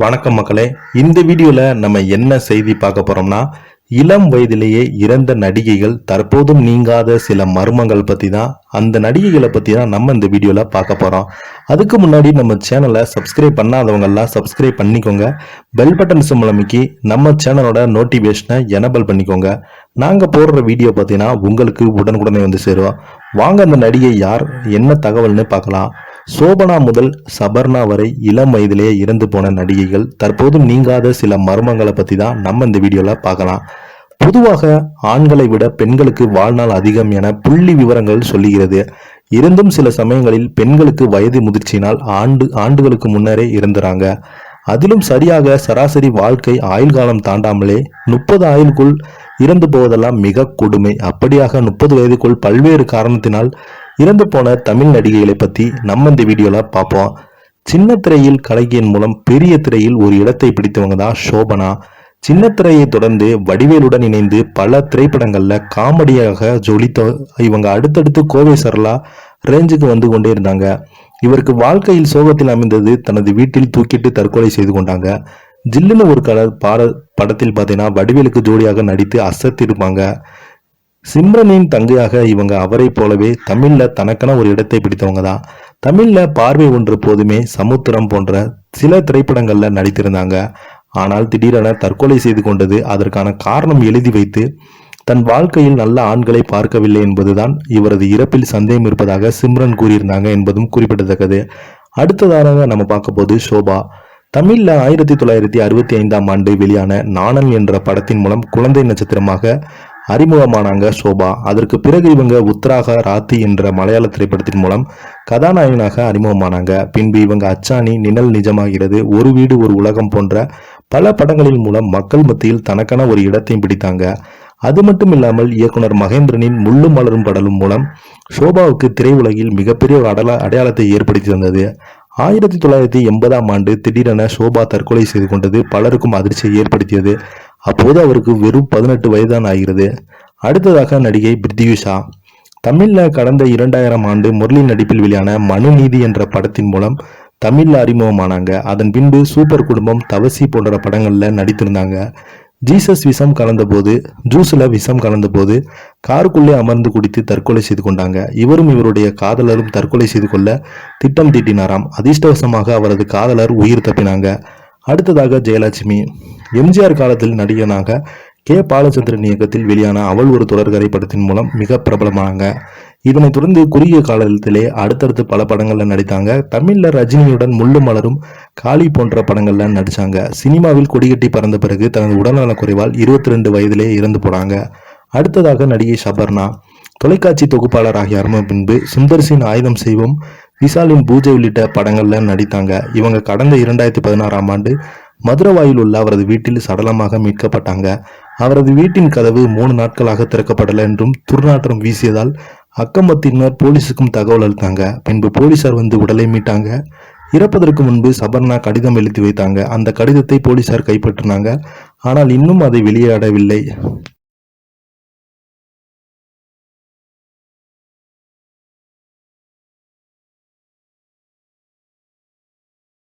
வணக்கம் மக்களே. இந்த வீடியோல நம்ம என்ன செய்தி பார்க்க போறோம்னா இளம் வயதிலேயே இறந்த நடிகைகள் தற்போதும் நீங்காத சில மர்மங்கள் பத்தி தான் அந்த நடிகைகளை பத்தி தான் நம்ம இந்த வீடியோல பார்க்க போறோம். அதுக்கு முன்னாடி நம்ம சேனலை சப்ஸ்கிரைப் பண்ணாதவங்க எல்லாம் சப்ஸ்கிரைப் பண்ணிக்கோங்க. பெல் பட்டன் சிம்பிள் நம்ம சேனலோட நோட்டிபிகேஷனை எனபிள் பண்ணிக்கோங்க. நாங்க போடுற வீடியோ பார்த்தீங்கன்னா உங்களுக்கு உடனுக்குடனே வந்து சேருவோம் வாங்க அந்த நடிகை யார்? என்ன தகவல்னு பார்க்கலாம். சோபனா முதல் சபர்ணா வரை இளம் வயதிலேயே இறந்து போன நடிகைகள் தற்போது நீங்காத சில மர்மங்களை பற்றி தான் நம்ம இந்த வீடியோவில் பார்க்கலாம். பொதுவாக ஆண்களை விட பெண்களுக்கு வாழ்நாள் அதிகம் என புள்ளி விவரங்கள் சொல்லுகிறது. இருந்தும் சில சமயங்களில் பெண்களுக்கு வயது முதிர்ச்சியினால் ஆண்டு ஆண்டுகளுக்கு முன்னரே இறந்துறாங்க. அதிலும் சரியாக சராசரி வாழ்க்கை ஆயுள் காலம் தாண்டாமலே முப்பது ஆயுளுக்குள் இறந்து போவதெல்லாம் மிக கொடுமை. அப்படியாக முப்பது வயதுக்குள் பல்வேறு காரணத்தினால் இறந்து போன தமிழ் நடிகைகளை பற்றி நம்ம இந்த வீடியோவில் பார்ப்போம். சின்ன திரையில் கலகியின் மூலம் பெரிய திரையில் ஒரு இடத்தை பிடித்தவங்க தான் சோபனா. சின்ன திரையை தொடர்ந்து வடிவேலுடன் இணைந்து பல திரைப்படங்களில் காமெடியாக ஜொலித்த இவங்க அடுத்தடுத்து கோவை சரளா ரேஞ்சுக்கு வந்து கொண்டே இருந்தாங்க. இவருக்கு வாழ்க்கையில் சோகத்தில் அமைந்தது தனது வீட்டில் தூக்கிட்டு தற்கொலை செய்து கொண்டாங்க. ஜில்லுன்னு ஒரு கலர் பாட படத்தில் பார்த்தீங்கன்னா வடிவேலுக்கு ஜோடியாக நடித்து அசத்திருப்பாங்க சிம்ரனின் தங்கையாக இவங்க அவரை போலவே தமிழ்ல தனக்கென ஒரு இடத்தை பிடித்தவங்க தான். தமிழ்ல பார்வை ஒன்று போதுமே சமுத்திரம் போன்ற சில திரைப்படங்கள்ல நடித்திருந்தாங்க. ஆனால் திடீரென தற்கொலை செய்து கொண்டது அதற்கான காரணம் எழுதி வைத்து தன் வாழ்க்கையில் நல்ல ஆண்களை பார்க்கவில்லை என்பதுதான் இவரது இறப்பில் சந்தேகம் இருப்பதாக சிம்ரன் கூறியிருந்தாங்க என்பதும் குறிப்பிடத்தக்கது. அடுத்ததாக நம்ம பார்க்க போது ஷோபா. தமிழ்ல ஆயிரத்தி தொள்ளாயிரத்தி அறுபத்தி ஐந்தாம் ஆண்டு வெளியான நாணல் என்ற படத்தின் மூலம் குழந்தை நட்சத்திரமாக அறிமுகமானாங்க ஷோபா. அதற்கு பிறகு இவங்க உத்தராக ராத்தி என்ற மலையாள திரைப்படத்தின் மூலம் கதாநாயகனாக அறிமுகமானாங்க. பின்பு இவங்க அச்சாணி நிழல் நிஜமாகிறது ஒரு வீடு ஒரு உலகம் போன்ற பல படங்களின் மூலம் மக்கள் மத்தியில் தனக்கான ஒரு இடத்தையும் பிடித்தாங்க. அது மட்டும் இல்லாமல் இயக்குனர் மகேந்திரனின் முள்ளும் மலரும் படலும் மூலம் ஷோபாவுக்கு திரையுலகில் மிகப்பெரிய ஒரு அடல அடையாளத்தை ஏற்படுத்தி தந்தது. ஆயிரத்தி தொள்ளாயிரத்தி எண்பதாம் ஆண்டு திடீரென ஷோபா தற்கொலை செய்து கொண்டது பலருக்கும் அதிர்ச்சியை ஏற்படுத்தியது. அப்போது அவருக்கு வெறும் பதினெட்டு வயதுதான் ஆகிறது. அடுத்ததாக நடிகை பிரித்யூஷா தமிழில் கடந்த இரண்டாயிரம் ஆண்டு முரளி நடிப்பில் வெளியான மனுநீதி என்ற படத்தின் மூலம் தமிழில் அறிமுகமானாங்க. அதன் பின்பு சூப்பர் குடும்பம் தவசி போன்ற படங்களில் நடித்திருந்தாங்க. ஜீசஸ் விஷம் கலந்தபோது ஜூஸில் விஷம் கலந்தபோது காருக்குள்ளே அமர்ந்து குடித்து தற்கொலை செய்து கொண்டாங்க. இவரும் இவருடைய காதலரும் தற்கொலை செய்து கொள்ள திட்டம் தீட்டினாராம். அதிர்ஷ்டவசமாக அவரது காதலர் உயிர் தப்பினாங்க. அடுத்ததாக ஜெயலட்சுமி. எம்ஜிஆர் காலத்தில் நடிகனாக கே. பாலச்சந்திரன் இயக்கத்தில் வெளியான அவள் ஒரு தொடர்கதை படத்தின் மூலம் மிக பிரபலமானாங்க. இதனைத் தொடர்ந்து குறுகிய காலத்திலே அடுத்தடுத்து பல படங்கள்ல நடித்தாங்க. தமிழ்ல ரஜினியுடன் முள்ளு மலரும் காளி போன்ற படங்கள்ல நடிச்சாங்க. சினிமாவில் கொடிகட்டி பறந்த பிறகு தனது உடல்நலக் குறைவால் இருபத்தி ரெண்டு வயதிலே இறந்து போனாங்க. அடுத்ததாக நடிகை சபர்ணா தொலைக்காட்சி தொகுப்பாளர் ஆகிய பின்பு சுந்தர்சின் ஆயுதம் செய்வோம் விசாலின் பூஜை உள்ளிட்ட படங்கள்ல நடித்தாங்க. இவங்க கடந்த இரண்டாயிரத்தி பதினாறாம் ஆண்டு மதுரவாயில் உள்ள அவரது வீட்டில் சடலமாக மீட்கப்பட்டாங்க. அவரது வீட்டின் கதவு மூணு நாட்களாக திறக்கப்படல என்றும் துர்நாற்றம் வீசியதால் அக்கம்பத்தினர் போலீஸுக்கும் தகவல் அளித்தாங்க. பின்பு போலீசார் வந்து உடலை மீட்டாங்க. இறப்பதற்கு முன்பு சபர்ணா கடிதம் எழுதி வைத்தாங்க. அந்த கடிதத்தை போலீசார் கைப்பற்றினாங்க. ஆனால் இன்னும் அதை வெளியாடவில்லை.